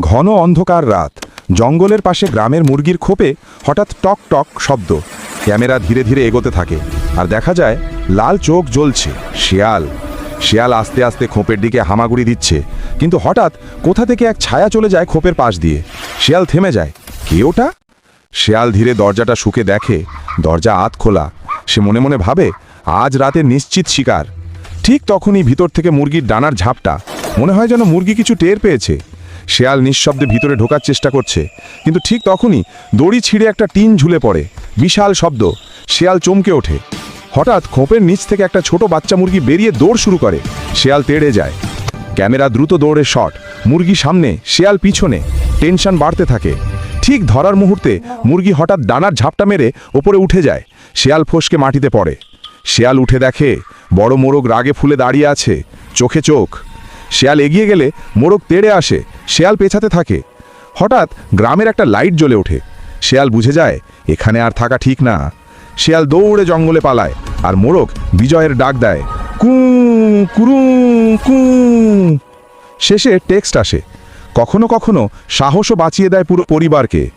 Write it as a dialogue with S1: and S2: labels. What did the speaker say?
S1: ঘন অন্ধকার রাত। জঙ্গলের পাশে গ্রামের মুরগির খোপে হঠাৎ টক টক শব্দ। ক্যামেরা ধীরে ধীরে এগোতে থাকে আর দেখা যায় লাল চোখ জ্বলছে, শিয়াল। শিয়াল আস্তে আস্তে খোপের দিকে হামাগুড়ি দিচ্ছে, কিন্তু হঠাৎ কোথা থেকে এক ছায়া চলে যায় খোপের পাশ দিয়ে। শিয়াল থেমে যায়। কে ওটা? শিয়াল ধীরে দরজাটা শুকে দেখে, দরজা আত খোলা। সে মনে মনে ভাবে, আজ রাতে নিশ্চিত শিকার। ঠিক তখনই ভিতর থেকে মুরগির ডানার ঝাপটা। মনে হয় যেন মুরগি কিছু টের পেয়েছে। শেয়াল নিঃশব্দে ভিতরে ঢোকার চেষ্টা করছে। কিন্তু ঠিক তখনই দড়ি ছিঁড়ে একটা টিন ঝুলে পড়ে। বিশাল শব্দ। শেয়াল চমকে ওঠে। হঠাৎ খোপের নিচ থেকে একটা ছোট বাচ্চা মুরগি বেরিয়ে দৌড় শুরু করে। শেয়াল তেড়ে যায়। ক্যামেরা দ্রুত দৌড়ে শট। মুরগি সামনে, শেয়াল পিছনে। টেনশন বাড়তে থাকে। ঠিক ধরার মুহূর্তে মুরগি হঠাৎ ডানার ঝাপটা মেরে ওপরে উঠে যায়। শেয়াল ফসকে মাটিতে পড়ে। শেয়াল উঠে দেখে, বড় মোরগ রাগে ফুলে দাঁড়িয়ে আছে। চোখে চোখ। শেয়াল এগিয়ে গেলে মোরগ তেড়ে আসে, শেয়াল পেছাতে থাকে। হঠাৎ গ্রামের একটা লাইট জ্বলে ওঠে। শেয়াল বুঝে যায়, এখানে আর থাকা ঠিক না। শেয়াল দৌড়ে জঙ্গলে পালায় আর মোরগ বিজয়ের ডাক দেয়, কু, কুরু, কু। শেষে টেক্সট আসে। কখনো কখনো সাহসও বাঁচিয়ে দেয় পুরো পরিবারকে।